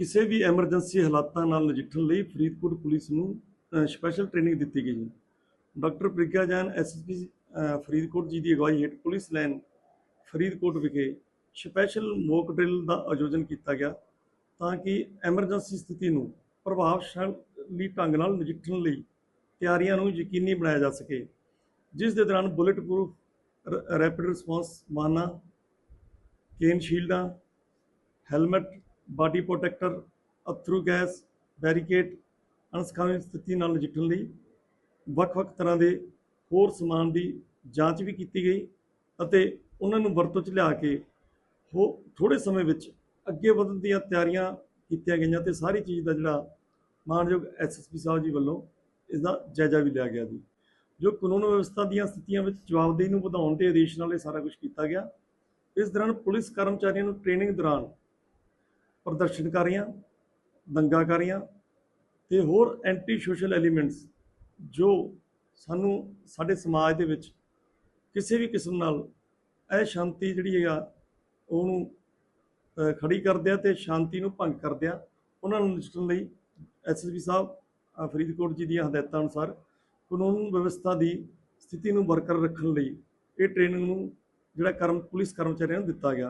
ਕਿਸੇ ਵੀ ਐਮਰਜੈਂਸੀ ਹਾਲਾਤਾਂ ਨਾਲ ਨਜਿੱਠਣ ਲਈ ਫਰੀਦਕੋਟ ਪੁਲਿਸ ਨੂੰ ਸਪੈਸ਼ਲ ਟ੍ਰੇਨਿੰਗ ਦਿੱਤੀ ਗਈ ਹੈ। ਡਾਕਟਰ ਪ੍ਰਿਗਿਆ ਜੈਨ ਐਸਐਸਪੀ ਫਰੀਦਕੋਟ ਜੀ ਦੀ ਅਗਵਾਈ ਹੇਠ ਪੁਲਿਸ ਲਾਈਨ ਫਰੀਦਕੋਟ ਵਿਖੇ ਸਪੈਸ਼ਲ ਮੋਕ ਡਰਿਲ ਦਾ ਆਯੋਜਨ ਕੀਤਾ ਗਿਆ ਤਾਂ ਕਿ ਐਮਰਜੈਂਸੀ ਸਥਿਤੀ ਨੂੰ ਪ੍ਰਭਾਵਸ਼ਾਲੀ ਢੰਗ ਨਾਲ ਨਜਿੱਠਣ ਲਈ ਤਿਆਰੀਆਂ ਨੂੰ ਯਕੀਨੀ ਬਣਾਇਆ ਜਾ ਸਕੇ, ਜਿਸ ਦੇ ਦੌਰਾਨ ਬੁਲੇਟ ਪ੍ਰੂਫ ਰੈਪਿਡ ਰਿਸਪਾਂਸ ਵਾਹਨਾਂ ਕੇਨ ਸ਼ੀਲਡਾਂ ਹੈਲਮਟ ਬਾਡੀ ਪ੍ਰੋਟੈਕਟਰ, ਅਥਰੂ ਗੈਸ, ਬੈਰੀਕੇਡ ਅਣਸਖਾਵੀ ਸਥਿਤੀ ਨਾਲ ਨਜਿੱਠਣ ਲਈ ਵੱਖ-ਵੱਖ ਤਰ੍ਹਾਂ ਦੇ ਹੋਰ ਸਮਾਨ ਦੀ ਜਾਂਚ ਵੀ ਕੀਤੀ ਗਈ ਅਤੇ ਉਹਨਾਂ ਨੂੰ ਵਰਤੋਂ 'ਚ ਲਿਆ ਕੇ ਹੋ ਥੋੜੇ ਸਮੇਂ ਵਿੱਚ ਅੱਗੇ ਵਧਣ ਦੀਆਂ ਤਿਆਰੀਆਂ ਕੀਤੀਆਂ ਗਈਆਂ ਤੇ ਸਾਰੀ ਚੀਜ਼ ਦਾ ਜਿਹੜਾ ਮਾਨਯੋਗ ਐਸਐਸਪੀ ਸਾਹਿਬ ਜੀ ਵੱਲੋਂ ਇਸ ਦਾ ਜਾਇਜ਼ਾ ਵੀ ਲਿਆ ਗਿਆ ਜੀ। ਜੋ ਕਾਨੂੰਨ ਵਿਵਸਥਾ ਦੀਆਂ ਸਥਿਤੀਆਂ ਵਿੱਚ ਜਵਾਬਦੇਹੀ ਨੂੰ ਵਧਾਉਣ ਦੇ ਆਦੇਸ਼ ਨਾਲ ਇਹ ਸਾਰਾ ਕੁਝ ਕੀਤਾ ਗਿਆ। ਇਸ ਦੌਰਾਨ ਪੁਲਿਸ ਕਰਮਚਾਰੀਆਂ ਨੂੰ ਟ੍ਰੇਨਿੰਗ ਦੌਰਾਨ ਪ੍ਰਦਰਸ਼ਨਕਾਰੀਆਂ ਦੰਗਾਕਾਰੀਆਂ ਤੇ ਹੋਰ ਐਂਟੀ ਸੋਸ਼ਲ ਐਲੀਮੈਂਟਸ ਜੋ ਸਾਨੂੰ ਸਾਡੇ ਸਮਾਜ ਦੇ ਵਿੱਚ ਕਿਸੇ ਵੀ ਕਿਸਮ ਨਾਲ ਇਹ ਸ਼ਾਂਤੀ ਜਿਹੜੀ ਹੈਗਾ ਉਹਨੂੰ ਅ, ਖੜੀ ਕਰਦੇ ਆ ਤੇ ਸ਼ਾਂਤੀ ਨੂੰ ਭੰਗ ਕਰਦੇ ਆ ਉਹਨਾਂ ਨੂੰ ਨਿਸ਼ਚਣ ਲਈ ਐਸਐਸਪੀ ਸਾਹਿਬ ਫਰੀਦਕੋਟ ਜੀ ਦੀਆਂ ਹਦਾਇਤਾਂ ਅਨੁਸਾਰ ਕਾਨੂੰਨ ਵਿਵਸਥਾ ਦੀ ਸਥਿਤੀ ਨੂੰ ਬਰਕਰਾਰ ਰੱਖਣ ਲਈ ਇਹ ਟ੍ਰੇਨਿੰਗ ਨੂੰ ਜਿਹੜਾ ਕਰਮ ਪੁਲਿਸ ਕਰਮਚਾਰੀਆਂ ਨੂੰ ਦਿੱਤਾ ਗਿਆ।